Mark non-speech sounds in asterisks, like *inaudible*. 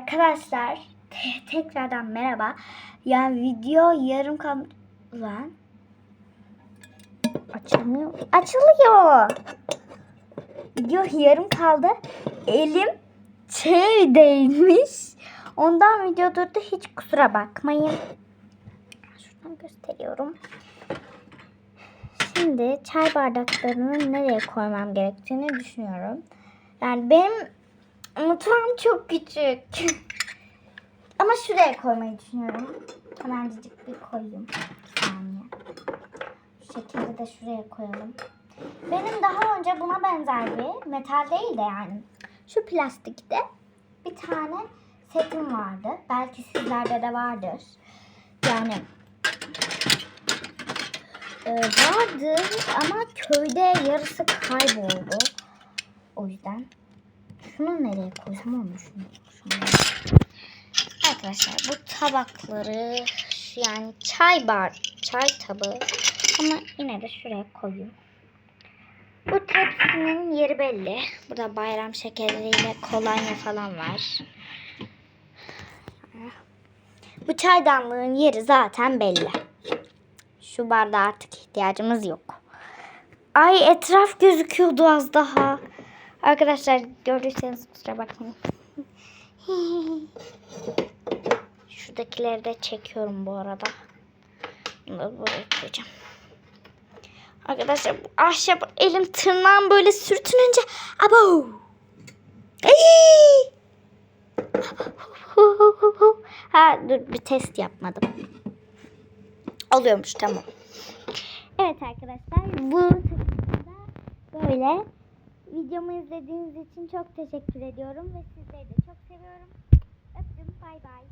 Arkadaşlar te- tekrardan merhaba. Yani video yarım kal... Lan. Açılıyor. Video yarım kaldı. Elim çevdeymiş. Ondan video durdu. Hiç kusura bakmayın. Şuradan gösteriyorum. Şimdi çay bardaklarını nereye koymam gerektiğini düşünüyorum. Yani benim mutfağım çok küçük. *laughs* Ama şuraya koymayı düşünüyorum. Hemencik bir koyayım. Bir saniye. Şu şekilde de şuraya koyalım. Benim daha önce buna benzer bir metal değil de yani şu plastikte bir tane setim vardı. Belki sizlerde de vardır. Yani e, vardı ama köyde yarısı kayboldu. O yüzden şunu nereye koysam düşünüyorum. Şunu. Arkadaşlar bu tabakları yani çay bar, çay tabağı ama yine de şuraya koyayım. Bu tepsinin yeri belli. Burada bayram şekerleriyle kolonya falan var. Bu çaydanlığın yeri zaten belli. Şu bardağa artık ihtiyacımız yok. Ay etraf gözüküyordu az daha. Arkadaşlar gördüyseniz kusura bakmayın. *laughs* Şuradakileri de çekiyorum bu arada. Bunları buraya koyacağım. Arkadaşlar bu ahşap elim tırnağım böyle sürtününce abo. Ay! *laughs* ha dur bir test yapmadım. Oluyormuş tamam. Evet arkadaşlar bu takımda böyle. Videomu izlediğiniz için çok teşekkür ediyorum ve sizleri de çok seviyorum. Öptüm bay bay.